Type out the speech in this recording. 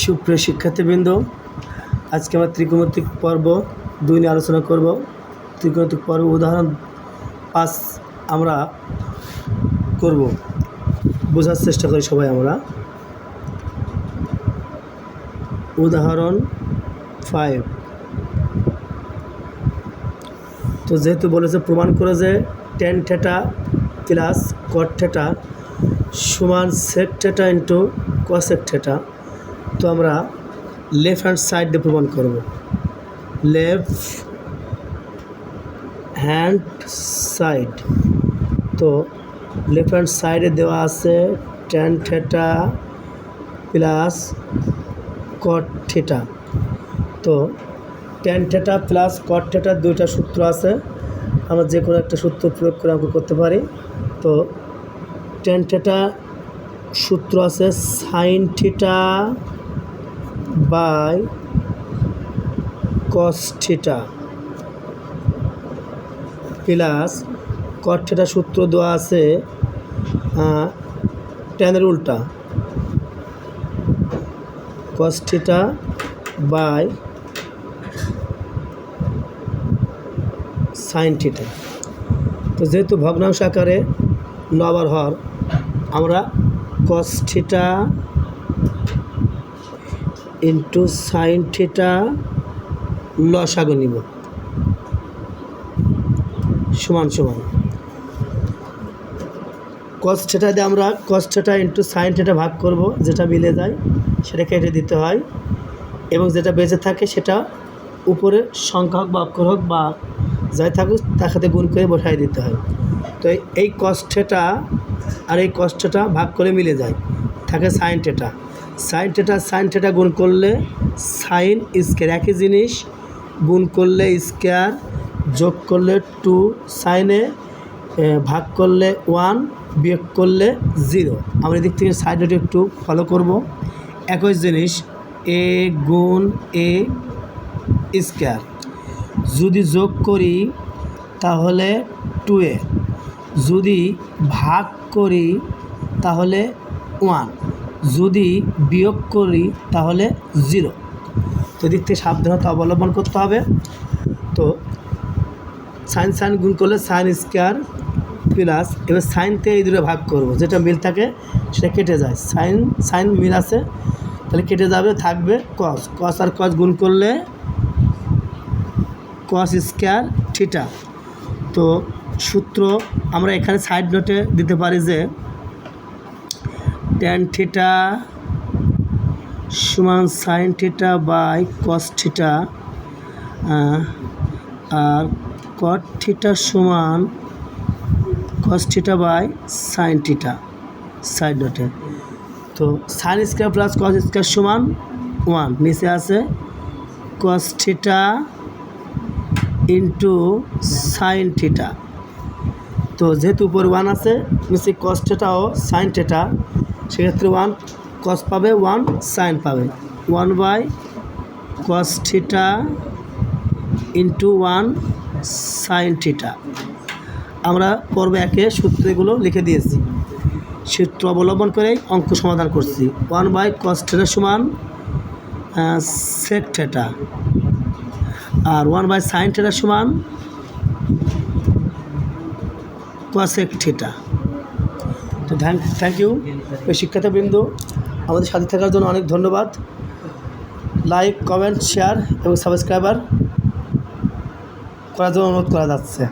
সুপ্রিয় শিক্ষার্থীবৃন্দ, আজকে আমরা ত্রিকোণমিতিক পর্ব দুই নিয়ে আলোচনা করব। ত্রিকোণমিতিক পর্ব উদাহরণ পাঁচ আমরা করব। বোঝার চেষ্টা করি সবাই আমরা। উদাহরণ ফাইভ তো যেহেতু বলেছে, প্রমাণ করে যে tan theta plus cot theta সমান sec theta into cosec theta তো আমরা লেফট হ্যান্ড সাইড দিয়ে প্রমাণ করব। লেফট হ্যান্ড সাইড তো লেফট হ্যান্ড সাইডে দেওয়া আছে tan theta plus cot theta তো টেন থেটা প্লাস কট দুইটা সূত্র আছে। আমরা যে কোনো একটা সূত্র প্রয়োগ করে অঙ্ক করতে পারি। তো টেন থেটা সূত্র আছে sine theta by cos plus cot সূত্র দেওয়া আছে টেনের উল্টা। কস বাই সাইন তো যেহেতু ভগ্নাংশ আকারে নবার হর আমরা কস ইন্টু সাইন থিটা লসাগু নিব। সমান সমান। কস থিটা দিয়ে আমরা cos theta into sine theta ভাগ করব, যেটা মিলে যায়, সেটা কেটে দিতে হয়। এবং যেটা বেঁচে থাকে, সেটা উপরে সংখ্যা হোক বা অক্ষর হোক বা যাই থাকুক, তার সাথে গুণ করে বসাই দিতে হয়। তো এই কষ্টেটা আর এই কষ্টেটা ভাগ করে মিলে যায়। থাকে sine theta sine theta sine theta গুণ করলে সাইন স্কোয়ার, একই জিনিস, গুণ করলে স্কোয়ার, যোগ করলে টু, সাইনে ভাগ করলে ওয়ান, বিয়োগ করলে জিরো। আমরা এদিক থেকে সাইডটা একটু ফলো করব। একই জিনিস, এ গুণ এ স্কোয়ার। যদি যোগ করি, তাহলে টু এ। যদি ভাগ করি, তাহলে ওয়ান। যদি বিয়োগ করি তাহলে জিরো তো দিক থেকে সাবধানতা অবলম্বন করতে হবে। তো সাইন সাইন গুণ করলে সাইন স্কোয়ার প্লাস এবার সাইনতে এই দুটো ভাগ করব। যেটা মিল থাকে সেটা কেটে যায়। সাইন সাইন মিল আছে, তাহলে কেটে যাবে, থাকবে কস কস আর কস গুণ করলে কস স্কোয়ার থিটা তো সূত্র আমরা এখানে সাইড নোটে দিতে পারি যে ট্যান থিটা সমান sine theta by cos theta R cot theta সমান cos theta by sine theta side নোটে তো sine square plus cos square সমান ওয়ান নিচে আছে cos theta into sine theta তো যেহেতু উপর ওয়ান আছে, নিচে কস থিটা ও সাইন থিটা সেক্ষেত্রে ওয়ান কস পাবে ওয়ান সাইন পাবে। One by cos theta into one sine theta আমরা পর্বে একে সূত্রগুলো লিখে দিয়েছি। সূত্র অবলম্বন করেই অঙ্ক সমাধান করছি। ওয়ান বাই কস থিটা সমান সেক থিটা আর ওয়ান বাই সাইন থিটা সমান কসেক থিটা তো থ্যাংক থ্যাংক ইউ শিক্ষাতাবৃন্দ আমাদের সাথে থাকার জন্য অনেক ধন্যবাদ। লাইক কমেন্ট শেয়ার এবং সাবস্ক্রাইবার করার জন্য অনুরোধ করা যাচ্ছে।